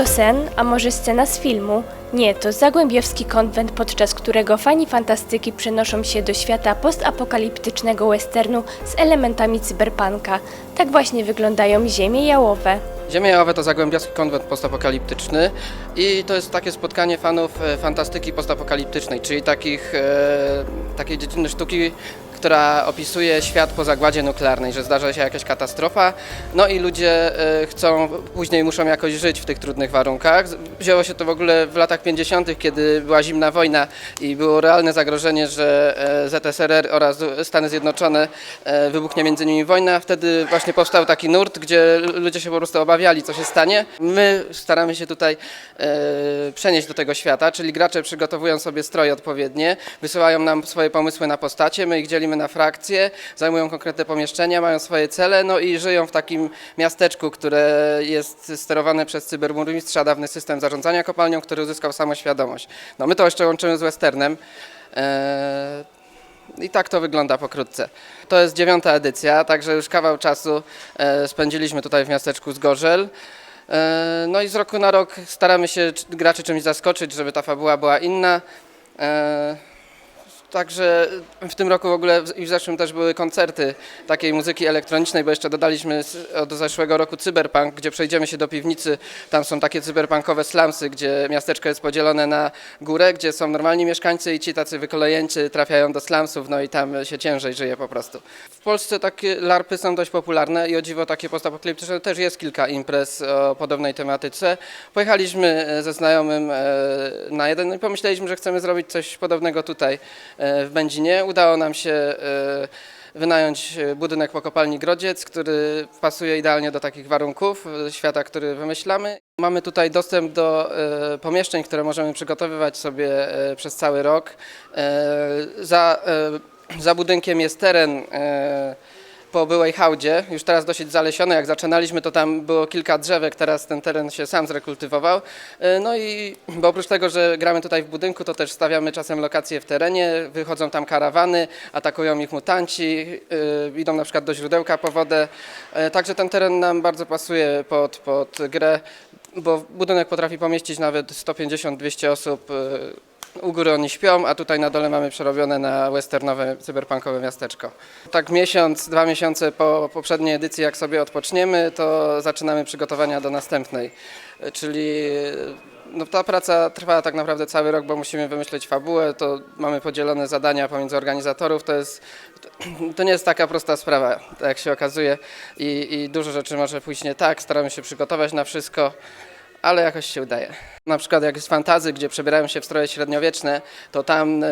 to sen, a może scena z filmu? Nie, to zagłębiowski konwent, podczas którego fani fantastyki przenoszą się do świata postapokaliptycznego westernu z elementami cyberpunka. Tak właśnie wyglądają ziemie jałowe. Ziemia Jałowe to Zagłębiowski Konwent Postapokaliptyczny i to jest takie spotkanie fanów e, fantastyki postapokaliptycznej, czyli takich, e, takiej dziedziny sztuki, która opisuje świat po zagładzie nuklearnej, że zdarza się jakaś katastrofa, no i ludzie e, chcą, później muszą jakoś żyć w tych trudnych warunkach. Wzięło się to w ogóle w latach 50., kiedy była zimna wojna i było realne zagrożenie, że e, ZSRR oraz Stany Zjednoczone e, wybuchnie między nimi wojna. Wtedy właśnie powstał taki nurt, gdzie ludzie się po prostu obawiali, co się stanie. My staramy się tutaj przenieść do tego świata, czyli gracze przygotowują sobie stroje odpowiednie, wysyłają nam swoje pomysły na postacie, my ich dzielimy na frakcje, zajmują konkretne pomieszczenia, mają swoje cele, no i żyją w takim miasteczku, które jest sterowane przez cyberburmistrza, dawny system zarządzania kopalnią, który uzyskał samoświadomość. No my to jeszcze łączymy z westernem. E, i tak to wygląda pokrótce. To jest dziewiąta edycja, także już kawał czasu e, spędziliśmy tutaj w miasteczku Zgorzel. E, no i z roku na rok staramy się graczy czymś zaskoczyć, żeby ta fabuła była inna. Także w tym roku w ogóle i w zeszłym też były koncerty takiej muzyki elektronicznej, bo jeszcze dodaliśmy od zeszłego roku cyberpunk, gdzie przejdziemy się do piwnicy. Tam są takie cyberpunkowe slumsy, gdzie miasteczko jest podzielone na górę, gdzie są normalni mieszkańcy i ci tacy wykolejeńcy trafiają do slumsów, no i tam się ciężej żyje po prostu. W Polsce takie larpy są dość popularne i o dziwo takie postapokaliptyczne też jest kilka imprez o podobnej tematyce. Pojechaliśmy e, ze znajomym e, na jeden no i pomyśleliśmy, że chcemy zrobić coś podobnego tutaj w Będzinie. Udało nam się e, wynająć e, budynek po kopalni Grodziec, który pasuje idealnie do takich warunków e, świata, który wymyślamy. Mamy tutaj dostęp do e, pomieszczeń, które możemy przygotowywać sobie e, przez cały rok. E, Za, e, za budynkiem jest teren e, po byłej hałdzie, już teraz dosyć zalesione. Jak zaczynaliśmy, to tam było kilka drzewek, teraz ten teren się sam zrekultywował. E, No i bo oprócz tego, że gramy tutaj w budynku, to też stawiamy czasem lokacje w terenie, wychodzą tam karawany, atakują ich mutanci, e, idą na przykład do źródełka po wodę. E, Także ten teren nam bardzo pasuje pod, pod grę, bo budynek potrafi pomieścić nawet 150-200 osób. U góry oni śpią, a tutaj na dole mamy przerobione na westernowe, cyberpunkowe miasteczko. Tak miesiąc, dwa miesiące po poprzedniej edycji, jak sobie odpoczniemy, to zaczynamy przygotowania do następnej. Czyli no, ta praca trwa tak naprawdę cały rok, bo musimy wymyślić fabułę, to mamy podzielone zadania pomiędzy organizatorów, to jest to nie jest taka prosta sprawa, jak się okazuje i, i dużo rzeczy może pójść nie tak, staramy się przygotować na wszystko, ale jakoś się udaje. Na przykład jak jest fantazy, gdzie przebierają się w stroje średniowieczne, to tam, e,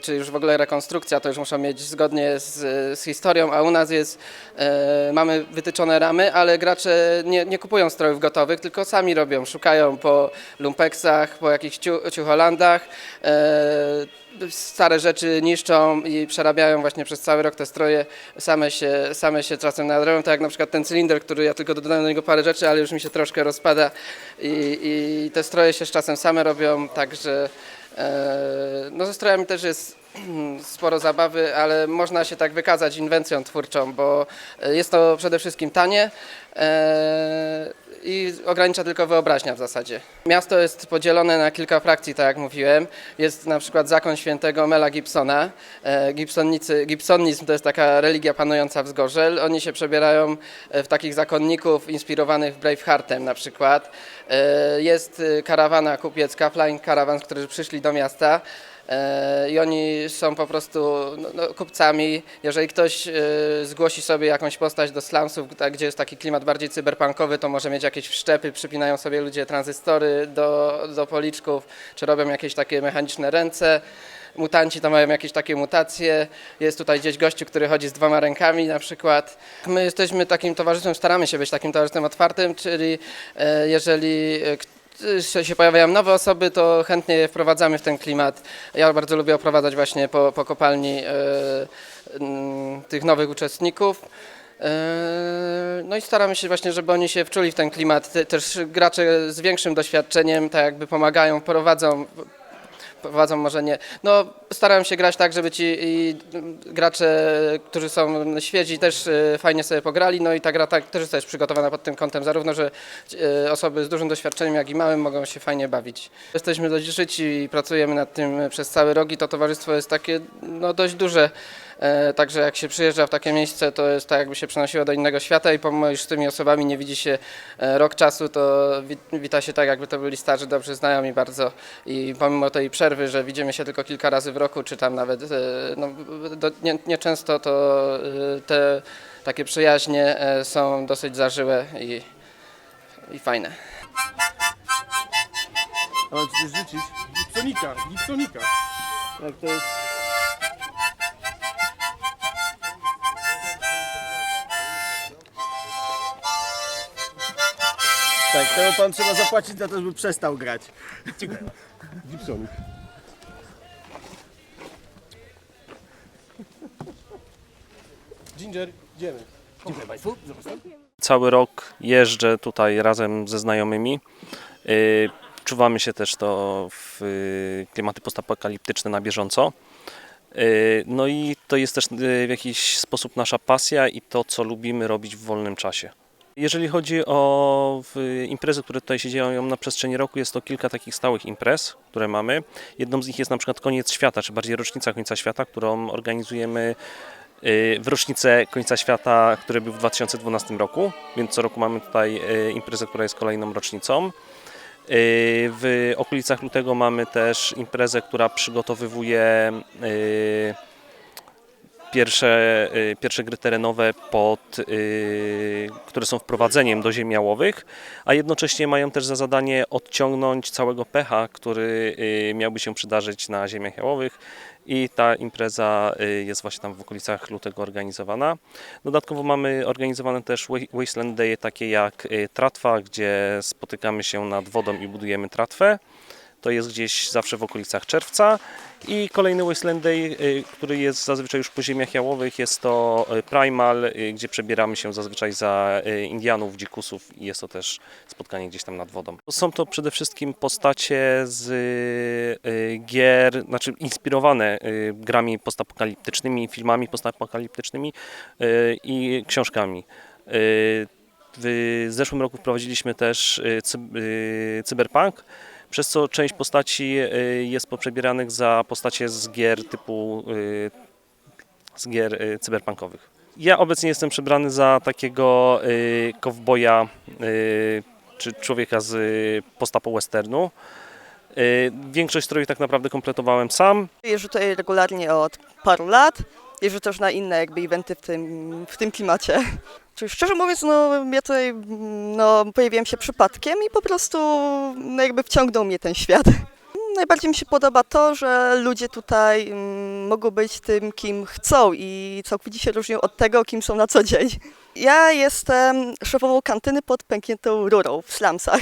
czy już w ogóle rekonstrukcja, to już muszą mieć zgodnie z, z historią, a u nas jest, e, mamy wytyczone ramy, ale gracze nie, nie kupują strojów gotowych, tylko sami robią, szukają po lumpeksach, po jakichś ciu, ciucholandach, e, stare rzeczy niszczą i przerabiają właśnie przez cały rok te stroje, same się, same się czasem nadrabiają, tak jak na przykład ten cylinder, który ja tylko dodałem do niego parę rzeczy, ale już mi się troszkę rozpada i, i te stroje się z czasem same robią, także e, no ze strojami też jest sporo zabawy, ale można się tak wykazać inwencją twórczą, bo e, jest to przede wszystkim tanie e, i ogranicza tylko wyobraźnia w zasadzie. Miasto jest podzielone na kilka frakcji, tak jak mówiłem. Jest na przykład zakon świętego Mela Gibsona. E, Gibsonnicy, Gibsonizm to jest taka religia panująca w Zgorzel. Oni się przebierają w takich zakonników inspirowanych Braveheartem na przykład. Jest karawana kupiecka, Flying Caravans, którzy przyszli do miasta. E, I oni są po prostu no, no, kupcami. Jeżeli ktoś e, zgłosi sobie jakąś postać do slumsów, gdzie jest taki klimat bardziej cyberpunkowy, to może mieć jakieś wszczepy, przypinają sobie ludzie tranzystory do, do policzków, czy robią jakieś takie mechaniczne ręce. Mutanci to mają jakieś takie mutacje. Jest tutaj gdzieś gościu, który chodzi z dwoma rękami na przykład. My jesteśmy takim towarzystwem, staramy się być takim towarzystwem otwartym, czyli e, jeżeli się pojawiają nowe osoby, to chętnie je wprowadzamy w ten klimat. Ja bardzo lubię oprowadzać właśnie po, po kopalni e, tych nowych uczestników. E, No i staramy się właśnie, żeby oni się wczuli w ten klimat. Te- Też gracze z większym doświadczeniem tak jakby pomagają, prowadzą prowadzą, może nie. No, starałem się grać tak, żeby ci gracze, którzy są świeżi, też e, fajnie sobie pograli. No i ta gra tak, też jest przygotowana pod tym kątem, zarówno, że e, osoby z dużym doświadczeniem, jak i małym mogą się fajnie bawić. Jesteśmy życi i pracujemy nad tym przez cały rok i to towarzystwo jest takie no, dość duże. E, Także jak się przyjeżdża w takie miejsce, to jest tak jakby się przenosiło do innego świata i pomimo iż z tymi osobami nie widzi się e, rok czasu, to wi- wita się tak jakby to byli starzy, dobrze znajomi bardzo i pomimo tej przerwy, że widzimy się tylko kilka razy w roku, czy tam nawet e, no, do, nie, nieczęsto, to te takie przyjaźnie są dosyć zażyłe i, i fajne. A mam ci coś życzyć? Gipsonika, gipsonika. Jak to jest? Tak, to pan trzeba zapłacić za to, żeby przestał grać. Gipsonik. Ginger, idziemy. Dziękuję Państwu. Cały rok jeżdżę tutaj razem ze znajomymi. Y, Czuwamy się też to w y, klimaty postapokaliptyczne na bieżąco. Y, No i to jest też w jakiś sposób nasza pasja i to, co lubimy robić w wolnym czasie. Jeżeli chodzi o imprezy, które tutaj się dzieją na przestrzeni roku, jest to kilka takich stałych imprez, które mamy. Jedną z nich jest na przykład Koniec Świata, czy bardziej Rocznica Końca Świata, którą organizujemy y, w rocznicę końca świata, który był w 2012 roku, więc co roku mamy tutaj y, imprezę, która jest kolejną rocznicą. Y, W okolicach lutego mamy też imprezę, która przygotowywuje pierwsze, y, pierwsze gry terenowe, pod, y, które są wprowadzeniem do ziem jałowych, a jednocześnie mają też za zadanie odciągnąć całego pecha, który y, miałby się przydarzyć na ziemiach jałowych i ta impreza jest właśnie tam w okolicach lutego organizowana. Dodatkowo mamy organizowane też wa- Wasteland Day takie jak tratwa, gdzie spotykamy się nad wodą i budujemy tratwę. To jest gdzieś zawsze w okolicach czerwca. I kolejny Wasteland Day, y, który jest zazwyczaj już po ziemiach jałowych, jest to y, Primal, y, gdzie przebieramy się zazwyczaj za Indianów, dzikusów i jest to też spotkanie gdzieś tam nad wodą. Są to przede wszystkim postacie z gier, znaczy inspirowane grami postapokaliptycznymi, filmami postapokaliptycznymi i książkami. W zeszłym roku wprowadziliśmy też cy- cyberpunk, przez co część postaci y, jest poprzebieranych za postacie z gier typu y, z gier y, cyberpunkowych. Ja obecnie jestem przebrany za takiego kowboja czy człowieka z postapo westernu. Większość strojów tak naprawdę kompletowałem sam. Jeżdżę tutaj regularnie od paru lat. Jeżdżę też na inne jakby eventy w tym, w tym klimacie. Czyli szczerze mówiąc, no ja tutaj no, pojawiłem się przypadkiem i po prostu no, jakby wciągnął mnie ten świat. Najbardziej mi się podoba to, że ludzie tutaj mm, mogą być tym, kim chcą i całkowicie się różnią od tego, kim są na co dzień. Ja jestem szefową kantyny pod pękniętą rurą w slumsach.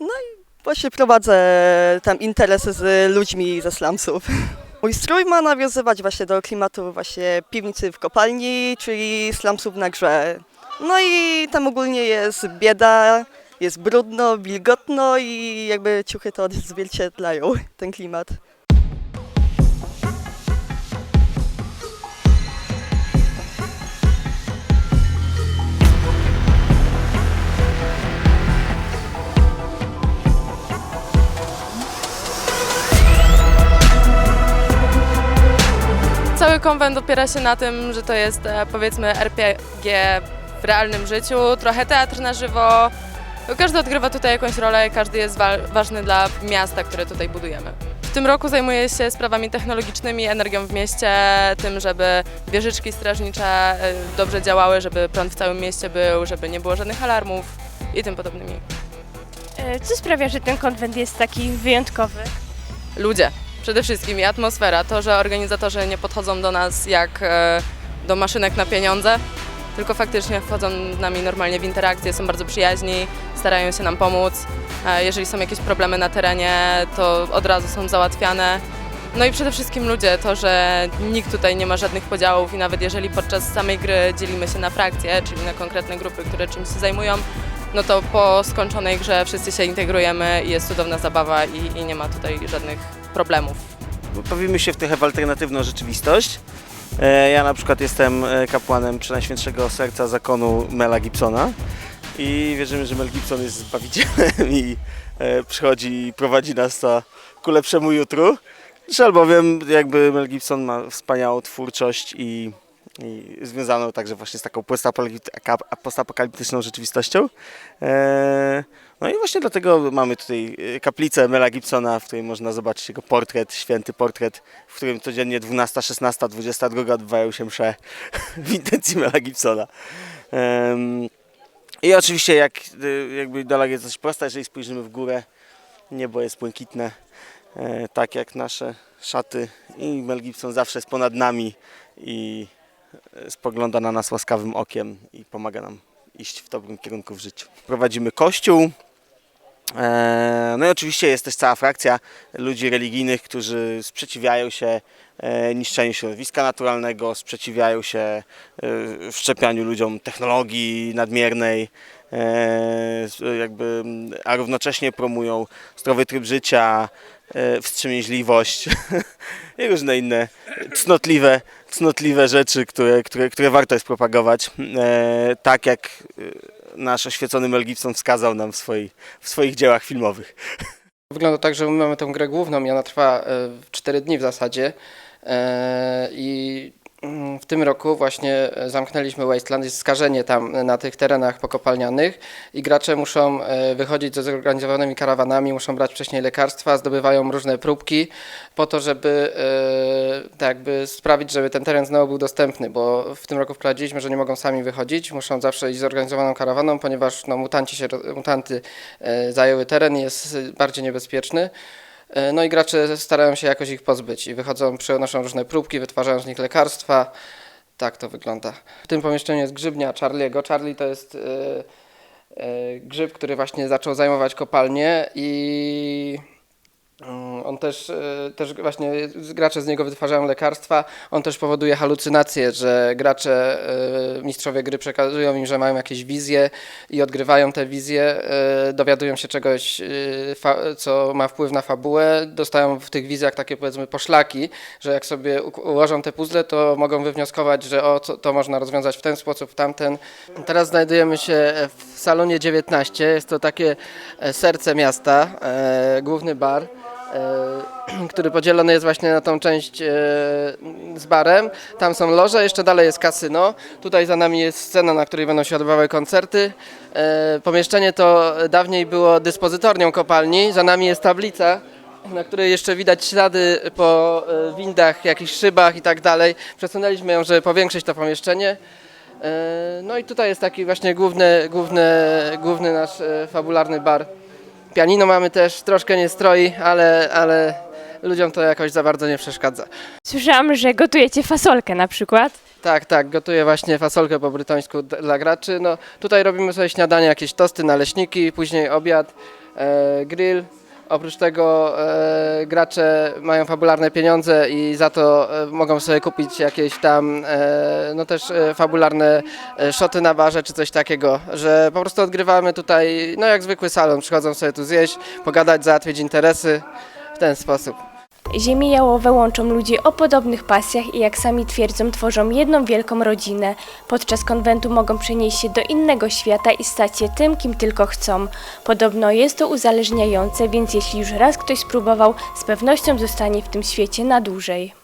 No i właśnie prowadzę tam interesy z ludźmi ze slumsów. Mój strój ma nawiązywać właśnie do klimatu właśnie piwnicy w kopalni, czyli slumsów na grze. No i tam ogólnie jest bieda, jest brudno, wilgotno i jakby ciuchy to odzwierciedlają ten klimat. Cały konwent opiera się na tym, że to jest e, powiedzmy RPG w realnym życiu, trochę teatr na żywo. Każdy odgrywa tutaj jakąś rolę, każdy jest wa- ważny dla miasta, które tutaj budujemy. W tym roku zajmuję się sprawami technologicznymi, energią w mieście, tym, żeby wieżyczki strażnicze e, dobrze działały, żeby prąd w całym mieście był, żeby nie było żadnych alarmów i tym podobnymi. E, Co sprawia, że ten konwent jest taki wyjątkowy? ludzie. Przede wszystkim i atmosfera. To, że organizatorzy nie podchodzą do nas jak e, do maszynek na pieniądze, tylko faktycznie wchodzą z nami normalnie w interakcję, są bardzo przyjaźni, starają się nam pomóc. E, jeżeli są jakieś problemy na terenie, to od razu są załatwiane. No i przede wszystkim ludzie, to, że nikt tutaj nie ma żadnych podziałów i nawet jeżeli podczas samej gry dzielimy się na frakcje, czyli na konkretne grupy, które czymś się zajmują, no to po skończonej grze wszyscy się integrujemy i jest cudowna zabawa i, i nie ma tutaj żadnych problemów. Bawimy się w trochę w alternatywną rzeczywistość. E, Ja na przykład jestem e, kapłanem Przenajświętszego Serca Zakonu Mela Gibsona i wierzymy, że Mel Gibson jest Zbawicielem i e, przychodzi i prowadzi nas na ku lepszemu jutru. Też albowiem jakby Mel Gibson ma wspaniałą twórczość i, i związaną także właśnie z taką postapokalipty- postapokaliptyczną rzeczywistością. E, No i właśnie dlatego mamy tutaj e, kaplicę Mela Gibsona, w której można zobaczyć jego portret, święty portret, w którym codziennie 12, 16, 22 odbywają się msze w intencji Mela Gibsona. I oczywiście jak y, jakby idea jest dość prosta, jeżeli spojrzymy w górę, niebo jest błękitne, e, tak jak nasze szaty i Mel Gibson zawsze jest ponad nami i e, spogląda na nas łaskawym okiem i pomaga nam iść w dobrym kierunku w życiu. Prowadzimy kościół. E, No i oczywiście jest też cała frakcja ludzi religijnych, którzy sprzeciwiają się e, niszczeniu środowiska naturalnego, sprzeciwiają się e, wszczepianiu ludziom technologii nadmiernej, e, jakby, a równocześnie promują zdrowy tryb życia, e, wstrzemięźliwość i różne inne cnotliwe, cnotliwe rzeczy, które, które, które warto jest propagować, e, tak jak e, nasz oświecony Mel Gibson wskazał nam w, swoi, w swoich dziełach filmowych. Wygląda tak, że my mamy tę grę główną i ona trwa 4 dni w zasadzie. E, I mm, w tym roku właśnie e, zamknęliśmy Wasteland, jest skażenie tam e, na tych terenach pokopalnianych i gracze muszą wychodzić ze zorganizowanymi karawanami, muszą brać wcześniej lekarstwa, zdobywają różne próbki po to, żeby tak jakby sprawić, żeby ten teren znowu był dostępny, bo w tym roku wprowadziliśmy, że nie mogą sami wychodzić, muszą zawsze iść zorganizowaną karawaną, ponieważ no, mutanci się, mutanty zajęły teren i jest bardziej niebezpieczny. E, No i gracze starają się jakoś ich pozbyć i wychodzą, przenoszą różne próbki, wytwarzają z nich lekarstwa. Tak to wygląda. W tym pomieszczeniu jest grzybnia Charlie'ego. Charlie to jest e, e, grzyb, który właśnie zaczął zajmować kopalnię i on też, e, też właśnie gracze z niego wytwarzają lekarstwa. On też powoduje halucynacje, że gracze, e, mistrzowie gry przekazują im, że mają jakieś wizje i odgrywają te wizje, e, dowiadują się czegoś, co ma wpływ na fabułę, dostają w tych wizjach takie powiedzmy poszlaki, że jak sobie ułożą te puzzle, to mogą wywnioskować, że o, to, można rozwiązać w ten sposób, w tamten. Teraz znajdujemy się w salonie 19, jest to takie serce miasta, główny bar który podzielony jest właśnie na tą część e, z barem. Tam są loże, jeszcze dalej jest kasyno. Tutaj za nami jest scena, na której będą się odbywały koncerty. E, Pomieszczenie to dawniej było dyspozytornią kopalni. Za nami jest tablica, na której jeszcze widać ślady po e, windach, jakichś szybach i tak dalej. Przesunęliśmy ją, żeby powiększyć to pomieszczenie. E, No i tutaj jest taki właśnie główny, główny, główny nasz e, fabularny bar. Pianino mamy też, troszkę nie stroi, ale, ale ludziom to jakoś za bardzo nie przeszkadza. Słyszałam, że gotujecie fasolkę na przykład. Tak, tak, gotuję właśnie fasolkę po brytońsku d- dla graczy. No, tutaj robimy sobie śniadanie, jakieś tosty, naleśniki, później obiad, e, grill. Oprócz tego e, gracze mają fabularne pieniądze i za to e, mogą sobie kupić jakieś tam e, no też e, fabularne e, szoty na barze czy coś takiego, że po prostu odgrywamy tutaj no jak zwykły salon, przychodzą sobie tu zjeść, pogadać, załatwić interesy w ten sposób. Ziemie jałowe łączą ludzi o podobnych pasjach i jak sami twierdzą, tworzą jedną wielką rodzinę. Podczas konwentu mogą przenieść się do innego świata i stać się tym, kim tylko chcą. Podobno jest to uzależniające, więc jeśli już raz ktoś spróbował, z pewnością zostanie w tym świecie na dłużej.